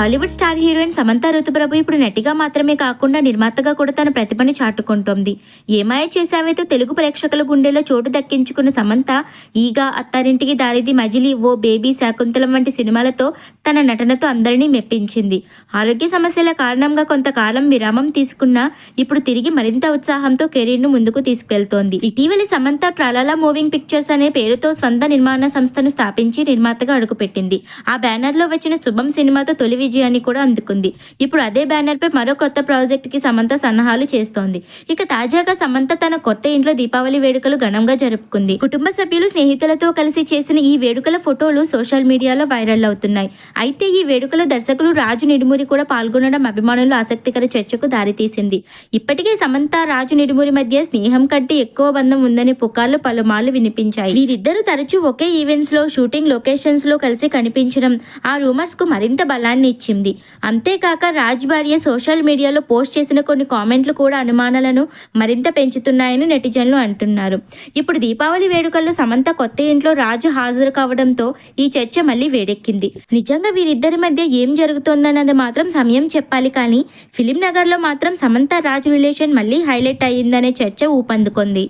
Tollywood star heroine Samantha Ruth Prabhu ఇప్పుడు నటిగా మాత్రమే కాకుండా నిర్మాతగా కూడా తన ప్రతిభను చాటుకుంటోంది. ఏమాయ చేశావైతే తెలుగు ప్రేక్షకుల గుండెలో చోటు దక్కించుకున్న సమంత ఈగా అత్తారింటికి దారిది మజిలీ ఓ బేబీ శాకుంతలం వంటి సినిమాలతో తన నటనతో అందరినీ మెప్పించింది. ఆరోగ్య సమస్యల కారణంగా కొంతకాలం విరామం తీసుకున్నా ఇప్పుడు తిరిగి మరింత ఉత్సాహంతో కెరీర్ను ముందుకు తీసుకెళ్తోంది. ఇటీవలి సమంత ట్రాలాలా మూవింగ్ పిక్చర్స్ అనే పేరుతో స్వంత నిర్మాణ సంస్థను స్థాపించి నిర్మాతగా అడుగుపెట్టింది. ఆ బ్యానర్లో వచ్చిన శుభం సినిమాతో తొలి విజయాన్ని కూడా అందుకుంది. ఇప్పుడు అదే బ్యానర్పై మరో కొత్త ప్రాజెక్టుకి సమంత సన్నాహాలు చేస్తోంది. ఇక తాజాగా సమంత తన కొత్త ఇంట్లో దీపావళి వేడుకలు ఘనంగా జరుపుకుంది. కుటుంబ సభ్యులు స్నేహితులతో కలిసి చేసిన ఈ వేడుకల ఫోటోలు సోషల్ మీడియాలో వైరల్ అవుతున్నాయి. అయితే ఈ వేడుకలో దర్శకులు రాజు నిడుమూరి కూడా పాల్గొనడం అభిమానులు ఆసక్తికర చర్చకు దారితీసింది. ఇప్పటికే సమంత రాజు నిడుమూరి మధ్య స్నేహం కంటే ఎక్కువ బంధం ఉందనే పుకార్లు పలుమార్లు వినిపించాయి. వీరిద్దరూ తరచూ ఒకే ఈవెంట్స్లో షూటింగ్ లొకేషన్స్లో కలిసి కనిపించడం ఆ రూమర్స్కు మరింత బలాన్ని ఇచ్చింది. అంతేకాక రాజ్ భార్య సోషల్ మీడియాలో పోస్ట్ చేసిన కొన్ని కామెంట్లు కూడా అనుమానాలను మరింత పెంచుతున్నాయని నెటిజన్లు అంటున్నారు. ఇప్పుడు దీపావళి వేడుకల్లో సమంత కొత్త ఇంట్లో రాజు హాజరు కావడంతో ఈ చర్చ మళ్ళీ వేడెక్కింది. నిజంగా నిజంగా వీరిద్దరి మధ్య ఏం జరుగుతోందన్నది మాత్రం సమయం చెప్పాలి కానీ ఫిలిం నగర్లో మాత్రం సమంత రాజ్ రిలేషన్ మళ్ళీ హైలైట్ అయ్యిందనే చర్చ ఊపందుకుంది.